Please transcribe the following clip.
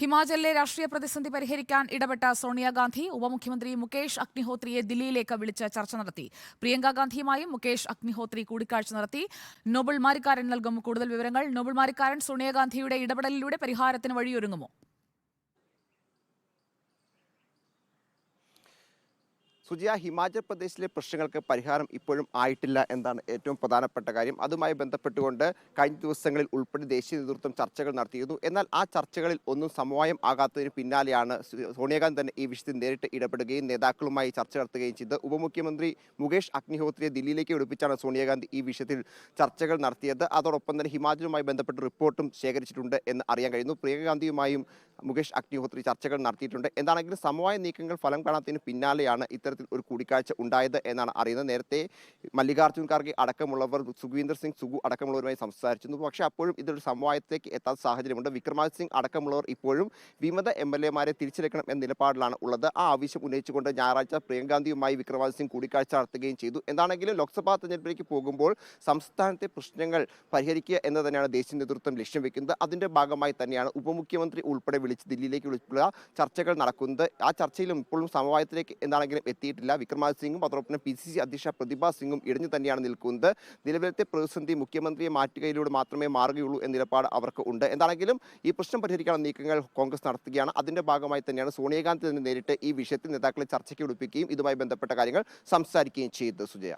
ഹിമാചലിലെ രാഷ്ട്രീയ പ്രതിസന്ധി പരിഹരിക്കാൻ ഇടപെട്ട സോണിയാഗാന്ധി ഉപമുഖ്യമന്ത്രി മുകേഷ് അഗ്നിഹോത്രിയെ ദില്ലിയിലേക്ക് വിളിച്ച് ചർച്ച നടത്തി. പ്രിയങ്ക ഗാന്ധിയുമായും മുകേഷ് അഗ്നിഹോത്രി കൂടിക്കാഴ്ച നടത്തി. നോബിൾ മാരിക്കാരൻ നൽകും കൂടുതൽ വിവരങ്ങൾ. നോബിൾ മാരിക്കാരൻ സോണിയാഗാന്ധിയുടെ ഇടപെടലിലൂടെ പരിഹാരത്തിന് വഴിയൊരുങ്ങുമോ? സുജിയ ഹിമാചൽ പ്രദേശിലെ പ്രശ്നങ്ങൾക്ക് പരിഹാരം ഇപ്പോഴും ആയിട്ടില്ല എന്നാണ് ഏറ്റവും പ്രധാനപ്പെട്ട കാര്യം. അതുമായി ബന്ധപ്പെട്ടുകൊണ്ട് കഴിഞ്ഞ ദിവസങ്ങളിൽ ഉൾപ്പെടെ ദേശീയ നേതൃത്വം ചർച്ചകൾ നടത്തിയിരുന്നു. എന്നാൽ ആ ചർച്ചകളിൽ ഒന്നും സമവായം ആകാത്തതിന് പിന്നാലെയാണ് സോണിയാഗാന്ധി തന്നെ ഈ വിഷയത്തിൽ നേരിട്ട് ഇടപെടുകയും നേതാക്കളുമായി ചർച്ച നടത്തുകയും ചെയ്തത്. ഉപമുഖ്യമന്ത്രി മുകേഷ് അഗ്നിഹോത്രിയെ ദില്ലിയിലേക്ക് വിളിപ്പിച്ചാണ് സോണിയാഗാന്ധി ഈ വിഷയത്തിൽ ചർച്ചകൾ നടത്തിയത്. അതോടൊപ്പം തന്നെ ഹിമാചലുമായി ബന്ധപ്പെട്ട് റിപ്പോർട്ടും ശേഖരിച്ചിട്ടുണ്ട് എന്ന് അറിയാൻ കഴിയുന്നു. പ്രിയങ്ക ഗാന്ധിയുമായും മുകേഷ് അഗ്നിഹോത്രി ചർച്ചകൾ നടത്തിയിട്ടുണ്ട്. എന്താണെങ്കിലും സമവായ നീക്കങ്ങൾ ഫലം കാണാത്തതിന് പിന്നാലെയാണ് ഇത്തരത്തിൽ ഒരു കൂടിക്കാഴ്ച ഉണ്ടായത് എന്നാണ് അറിയുന്നത്. നേരത്തെ മല്ലികാർജുൻ ഖാർഗെ അടക്കമുള്ളവർ സുഖീന്ദർ സിംഗ് സുഗു അടക്കമുള്ളവരുമായി സംസാരിച്ചിരുന്നു. പക്ഷേ അപ്പോഴും ഇതൊരു സമവായത്തിലേക്ക് എത്താത്ത സാഹചര്യമുണ്ട്. വിക്രമാദിത്യ സിംഗ് അടക്കമുള്ളവർ ഇപ്പോഴും വിമത എം എൽ എമാരെ തിരിച്ചെടുക്കണം എന്ന നിലപാടിലാണ് ഉള്ളത്. ആ ആവശ്യം ഉന്നയിച്ചുകൊണ്ട് ഞായറാഴ്ച പ്രിയങ്കാന്ധിയുമായി വിക്രമാദിത്യ സിംഗ് കൂടിക്കാഴ്ച നടത്തുകയും ചെയ്തു. എന്താണെങ്കിലും ലോക്സഭാ തെരഞ്ഞെടുപ്പിലേക്ക് പോകുമ്പോൾ സംസ്ഥാനത്തെ പ്രശ്നങ്ങൾ പരിഹരിക്കുക എന്ന് തന്നെയാണ് ദേശീയ നേതൃത്വം ലക്ഷ്യം വെക്കുന്നത്. അതിന്റെ ഭാഗമായി തന്നെയാണ് ഉപമുഖ്യമന്ത്രി ഉൾപ്പെടെ വിളിച്ച് ദില്ലിയിലേക്ക് വിളിച്ചുള്ള ചർച്ചകൾ നടക്കുന്നത്. ആ ചർച്ചയിലും ഇപ്പോഴും സമവായത്തിലേക്ക് എന്താണെങ്കിലും എത്തിയിട്ടില്ല. വിക്രമാദിത്യ സിംഗും അതോടൊപ്പം പി സി സി അധ്യക്ഷ പ്രതിഭ സിംഗും ഇടിഞ്ഞു തന്നെയാണ് നിൽക്കുന്നത്. നിലവിലത്തെ പ്രതിസന്ധി മുഖ്യമന്ത്രിയെ മാറ്റുകയിലൂടെ മാത്രമേ മാറുകയുള്ളൂ എന്ന നിലപാട് അവർക്ക് ഉണ്ട്. എന്താണെങ്കിലും ഈ പ്രശ്നം പരിഹരിക്കാനുള്ള നീക്കങ്ങൾ കോൺഗ്രസ് നടത്തുകയാണ്. അതിന്റെ ഭാഗമായി തന്നെയാണ് സോണിയാഗാന്ധി തന്നെ നേരിട്ട് ഈ വിഷയത്തിൽ നേതാക്കളെ ചർച്ചയ്ക്ക് വിളിപ്പിക്കുകയും ഇതുമായി ബന്ധപ്പെട്ട കാര്യങ്ങൾ സംസാരിക്കുകയും ചെയ്തത്. സുജയ.